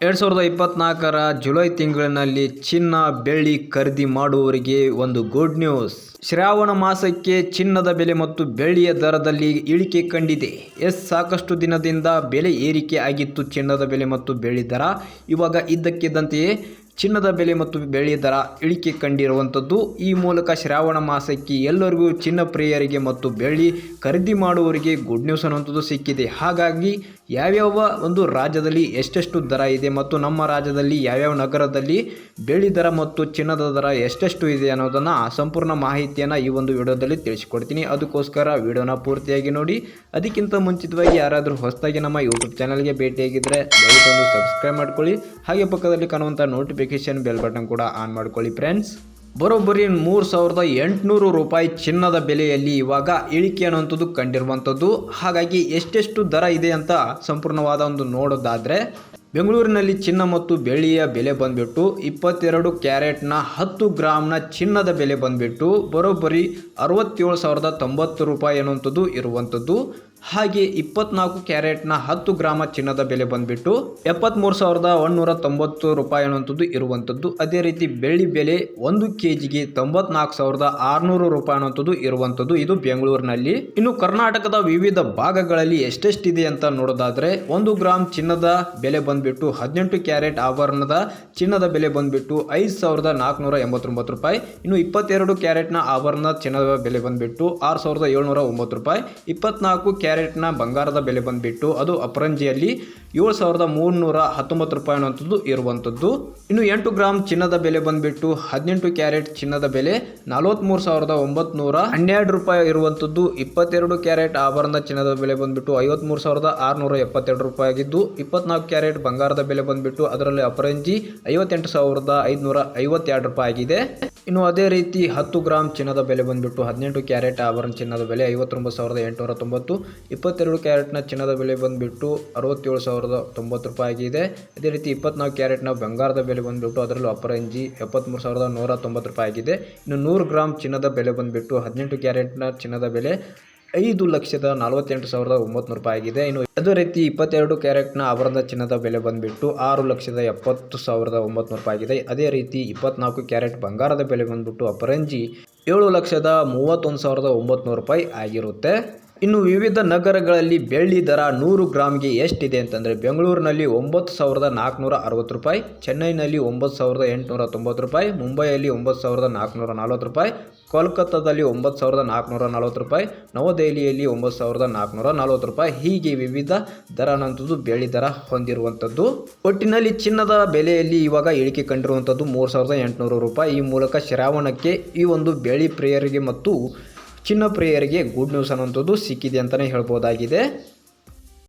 ಎರಡು ಸಾವಿರದ ಇಪ್ಪತ್ನಾಲ್ಕರ ಜುಲೈ ತಿಂಗಳಿನಲ್ಲಿ ಚಿನ್ನ ಬೆಳ್ಳಿ ಖರೀದಿ ಮಾಡುವವರಿಗೆ ಒಂದು ಗುಡ್ ನ್ಯೂಸ್ ಶ್ರಾವಣ ಮಾಸಕ್ಕೆ ಚಿನ್ನದ ಬೆಲೆ ಮತ್ತು ಬೆಳ್ಳಿಯ ದರದಲ್ಲಿ ಇಳಿಕೆ ಕಂಡಿದೆ. ಎಸ್, ಸಾಕಷ್ಟು ದಿನದಿಂದ ಬೆಲೆ ಏರಿಕೆ ಆಗಿತ್ತು. ಚಿನ್ನದ ಬೆಲೆ ಮತ್ತು ಬೆಳ್ಳಿ ದರ ಇವಾಗ ಇದ್ದಕ್ಕಿದ್ದಂತೆಯೇ ಚಿನ್ನದ ಬೆಲೆ ಮತ್ತು ಬೆಳ್ಳಿ ದರ ಇಳಿಕೆ ಕಂಡಿರುವಂಥದ್ದು. ಈ ಮೂಲಕ ಶ್ರಾವಣ ಮಾಸಕ್ಕೆ ಎಲ್ಲರಿಗೂ ಚಿನ್ನ ಪ್ರಿಯರಿಗೆ ಮತ್ತು ಬೆಳ್ಳಿ ಖರೀದಿ ಮಾಡುವವರಿಗೆ ಗುಡ್ ನ್ಯೂಸ್ ಅನ್ನುವಂಥದ್ದು ಸಿಕ್ಕಿದೆ. ಹಾಗಾಗಿ ಯಾವ್ಯಾವ ಒಂದು ರಾಜ್ಯದಲ್ಲಿ ಎಷ್ಟೆಷ್ಟು ದರ ಇದೆ ಮತ್ತು ನಮ್ಮ ರಾಜ್ಯದಲ್ಲಿ ಯಾವ್ಯಾವ ನಗರದಲ್ಲಿ ಬೆಳ್ಳಿ ದರ ಮತ್ತು ಚಿನ್ನದ ದರ ಎಷ್ಟೆಷ್ಟು ಇದೆ ಅನ್ನೋದನ್ನು ಸಂಪೂರ್ಣ ಮಾಹಿತಿಯನ್ನು ಈ ಒಂದು ವಿಡಿಯೋದಲ್ಲಿ ತಿಳಿಸಿಕೊಡ್ತೀನಿ. ಅದಕ್ಕೋಸ್ಕರ ವಿಡಿಯೋನ ಪೂರ್ತಿಯಾಗಿ ನೋಡಿ. ಅದಕ್ಕಿಂತ ಮುಂಚಿತವಾಗಿ ಯಾರಾದರೂ ಹೊಸದಾಗಿ ನಮ್ಮ ಯೂಟ್ಯೂಬ್ ಚಾನಲ್ಗೆ ಭೇಟಿಯಾಗಿದ್ದರೆ ದಯವಿಟ್ಟು ಸಬ್ಸ್ಕ್ರೈಬ್ ಮಾಡ್ಕೊಳ್ಳಿ. ಹಾಗೆ ಪಕ್ಕದಲ್ಲಿ ಕಾಣುವಂಥ ನೋಟಿಫಿಕೇಶನ್ ಬೆಲ್ ಬಟನ್ ಕೂಡ ಆನ್ ಮಾಡ್ಕೊಳ್ಳಿ ಫ್ರೆಂಡ್ಸ್ ಬರೋಬ್ಬರಿ ಮೂರು ಸಾವಿರದ ಎಂಟುನೂರು ರೂಪಾಯಿ ಚಿನ್ನದ ಬೆಲೆಯಲ್ಲಿ ಇವಾಗ ಇಳಿಕೆ ಅನ್ನುವಂಥದ್ದು ಕಂಡಿರುವಂಥದ್ದು. ಹಾಗಾಗಿ ಎಷ್ಟೆಷ್ಟು ದರ ಇದೆ ಅಂತ ಸಂಪೂರ್ಣವಾದ ಒಂದು ನೋಡೋದಾದರೆ, ಬೆಂಗಳೂರಿನಲ್ಲಿ ಚಿನ್ನ ಮತ್ತು ಬೆಳ್ಳಿಯ ಬೆಲೆ ಬಂದುಬಿಟ್ಟು ಇಪ್ಪತ್ತೆರಡು ಕ್ಯಾರೆಟ್ನ ಹತ್ತು ಗ್ರಾಮ್ನ ಚಿನ್ನದ ಬೆಲೆ ಬಂದುಬಿಟ್ಟು ಬರೋಬ್ಬರಿ ಅರವತ್ತೇಳು ಸಾವಿರದ ತೊಂಬತ್ತು ರೂಪಾಯಿ ಅನ್ನುವಂಥದ್ದು ಇರುವಂಥದ್ದು. ಹಾಗೆ ಇಪ್ಪತ್ನಾಲ್ಕು ಕ್ಯಾರೆಟ್ನ ಹತ್ತು ಗ್ರಾಮ ಚಿನ್ನದ ಬೆಲೆ ಬಂದ್ಬಿಟ್ಟು ಎಪ್ಪತ್ತ್ಮೂರು ಸಾವಿರದ ಒಂದುನೂರ ತೊಂಬತ್ತು ರೂಪಾಯಿ ಅನ್ನುವಂಥದ್ದು ಇರುವಂಥದ್ದು. ಅದೇ ರೀತಿ ಬೆಳ್ಳಿ ಬೆಲೆ ಒಂದು ಕೆ ಜಿಗೆ ತೊಂಬತ್ನಾಲ್ಕು ಸಾವಿರದ ಆರುನೂರು ರೂಪಾಯಿ ಅನ್ನುವಂಥದ್ದು ಇರುವಂಥದ್ದು ಇದು ಬೆಂಗಳೂರಿನಲ್ಲಿ. ಇನ್ನು ಕರ್ನಾಟಕದ ವಿವಿಧ ಭಾಗಗಳಲ್ಲಿ ಎಷ್ಟೆಷ್ಟಿದೆ ಅಂತ ನೋಡೋದಾದರೆ ಒಂದು ಗ್ರಾಮ್ ಚಿನ್ನದ ಬೆಲೆ ಬಂದ್ಬಿಟ್ಟು ಹದಿನೆಂಟು ಕ್ಯಾರೆಟ್ ಆಭರಣದ ಚಿನ್ನದ ಬೆಲೆ ಬಂದ್ಬಿಟ್ಟು ಐದು ಸಾವಿರದ ನಾಲ್ಕುನೂರ ಎಂಬತ್ತೊಂಬತ್ತು ರೂಪಾಯಿ. ಇನ್ನು ಇಪ್ಪತ್ತೆರಡು ಕ್ಯಾರೆಟ್ನ ಆಭರಣದ ಚಿನ್ನದ ಬೆಲೆ ಬಂದ್ಬಿಟ್ಟು ಆರು ಸಾವಿರದ ಏಳ್ನೂರ ಒಂಬತ್ತು ರೂಪಾಯಿ. ಇಪ್ಪತ್ನಾಲ್ಕು ಕ್ಯಾರೆಟ್ನ ಬಂಗಾರದ ಬೆಲೆ ಬಂದ್ಬಿಟ್ಟು ಅದು ಅಪರಂಜಿಯಲ್ಲಿ ಏಳು ಸಾವಿರದ ಮೂರುನೂರ ಹತ್ತೊಂಬತ್ತು ರೂಪಾಯಿ ಅನ್ನುವಂಥದ್ದು ಇರುವಂಥದ್ದು. ಇನ್ನು ಎಂಟು ಗ್ರಾಮ್ ಚಿನ್ನದ ಬೆಲೆ ಬಂದ್ಬಿಟ್ಟು ಹದಿನೆಂಟು ಕ್ಯಾರೆಟ್ ಚಿನ್ನದ ಬೆಲೆ ನಲವತ್ತ್ಮೂರು ಸಾವಿರದ ಒಂಬತ್ನೂರ ಹನ್ನೆರಡು ರೂಪಾಯಿ ಇರುವಂಥದ್ದು. ಇಪ್ಪತ್ತೆರಡು ಕ್ಯಾರೆಟ್ ಆಭರಣದ ಚಿನ್ನದ ಬೆಲೆ ಬಂದ್ಬಿಟ್ಟು ಐವತ್ತ್ಮೂರು ಸಾವಿರದ ಆರುನೂರ ಎಪ್ಪತ್ತೆರಡು ರೂಪಾಯಿ ಆಗಿದ್ದು, ಇಪ್ಪತ್ನಾಲ್ಕು ಕ್ಯಾರೆಟ್ ಬಂಗಾರದ ಬೆಲೆ ಬಂದ್ಬಿಟ್ಟು ಅದರಲ್ಲಿ ಅಪರಂಜಿ ಐವತ್ತೆಂಟು ಸಾವಿರದ ಐದುನೂರ ಐವತ್ತೆರಡು ರೂಪಾಯಿ ಆಗಿದೆ. ಇನ್ನು ಅದೇ ರೀತಿ ಹತ್ತು ಗ್ರಾಮ್ ಚಿನ್ನದ ಬೆಲೆ ಬಂದುಬಿಟ್ಟು ಹದಿನೆಂಟು ಕ್ಯಾರೆಟ್ ಆಭರಣ ಚಿನ್ನದ ಬೆಲೆ ಐವತ್ತೊಂಬತ್ತು ಸಾವಿರದ ಎಂಟುನೂರ ತೊಂಬತ್ತು, ಇಪ್ಪತ್ತೆರಡು ಕ್ಯಾರೆಟ್ನ ಚಿನ್ನದ ಬೆಲೆ ಬಂದುಬಿಟ್ಟು ಅರವತ್ತೇಳು ಸಾವಿರದ ತೊಂಬತ್ತು ರೂಪಾಯಿ ಆಗಿದೆ ಅದೇ ರೀತಿ ಇಪ್ಪತ್ನಾಲ್ಕು ಕ್ಯಾರೆಟ್ನ ಬಂಗಾರದ ಬೆಲೆ ಬಂದ್ಬಿಟ್ಟು ಅದರಲ್ಲೂ ಅಪರಂಜಿ ಎಪ್ಪತ್ತ್ಮೂರು ಸಾವಿರದ ನೂರ ತೊಂಬತ್ತು ರೂಪಾಯಿ ಆಗಿದೆ ಇನ್ನು ನೂರು ಗ್ರಾಮ್ ಚಿನ್ನದ ಬೆಲೆ ಬಂದುಬಿಟ್ಟು ಹದಿನೆಂಟು ಕ್ಯಾರೆಟ್ನ ಚಿನ್ನದ ಬೆಲೆ ಐದು ಲಕ್ಷದ ನಲವತ್ತೆಂಟು ಸಾವಿರದ ಒಂಬತ್ತು ರೂಪಾಯಿ ಆಗಿದೆ. ಇನ್ನು ಅದೇ ರೀತಿ ಇಪ್ಪತ್ತೆರಡು ಕ್ಯಾರೆಟ್ನ ಆಭರಣದ ಚಿನ್ನದ ಬೆಲೆ ಬಂದುಬಿಟ್ಟು ಆರು ಲಕ್ಷದ ಎಪ್ಪತ್ತು ಸಾವಿರದ ಒಂಬತ್ತು ರೂಪಾಯಿ ಆಗಿದೆ. ಅದೇ ರೀತಿ ಇಪ್ಪತ್ನಾಲ್ಕು ಕ್ಯಾರೆಟ್ ಬಂಗಾರದ ಬೆಲೆ ಬಂದುಬಿಟ್ಟು ಅಪರಂಜಿ ಏಳು ಲಕ್ಷದ ಮೂವತ್ತೊಂದು ಸಾವಿರದ ಒಂಬತ್ತು ರೂಪಾಯಿ ಆಗಿರುತ್ತೆ. ಇನ್ನು ವಿವಿಧ ನಗರಗಳಲ್ಲಿ ಬೆಳ್ಳಿ ದರ ನೂರು ಗ್ರಾಮ್ಗೆ ಎಷ್ಟಿದೆ ಅಂತಂದರೆ ಬೆಂಗಳೂರಿನಲ್ಲಿ ಒಂಬತ್ತು ಸಾವಿರದ ನಾಲ್ಕುನೂರ ಅರವತ್ತು ರೂಪಾಯಿ, ಚೆನ್ನೈನಲ್ಲಿ ಒಂಬತ್ತು ಸಾವಿರದ ಎಂಟುನೂರ ತೊಂಬತ್ತು ರೂಪಾಯಿ, ಮುಂಬೈಯಲ್ಲಿ ಒಂಬತ್ತು ಸಾವಿರದ ನಾಲ್ಕುನೂರ ನಲ್ವತ್ತು ರೂಪಾಯಿ, ಕೋಲ್ಕತ್ತಾದಲ್ಲಿ ಒಂಬತ್ತು ಸಾವಿರದ ನಾಲ್ಕುನೂರ ನಲ್ವತ್ತು ರೂಪಾಯಿ, ನವದೆಹಲಿಯಲ್ಲಿ ಒಂಬತ್ತು ಸಾವಿರದ ನಾಲ್ಕುನೂರ ನಲ್ವತ್ತು ರೂಪಾಯಿ. ಹೀಗೆ ವಿವಿಧ ದರ ಅನ್ನೋಂಥದ್ದು ಬೆಳ್ಳಿ ದರ ಹೊಂದಿರುವಂಥದ್ದು ಒಟ್ಟಿನಲ್ಲಿ ಚಿನ್ನದ ಬೆಲೆಯಲ್ಲಿ ಇವಾಗ ಇಳಿಕೆ ಕಂಡಿರುವಂಥದ್ದು ಮೂರು ಸಾವಿರದ ಎಂಟುನೂರು ರೂಪಾಯಿ. ಈ ಮೂಲಕ ಶ್ರಾವಣಕ್ಕೆ ಈ ಒಂದು ಬೆಳ್ಳಿ ಪ್ರಿಯರಿಗೆ ಮತ್ತು ಚಿನ್ನ ಪ್ರಿಯರಿಗೆ ಗುಡ್ ನ್ಯೂಸ್ ಅನ್ನೋಂಥದ್ದು ಸಿಕ್ಕಿದೆ ಅಂತಲೇ ಹೇಳ್ಬೋದಾಗಿದೆ.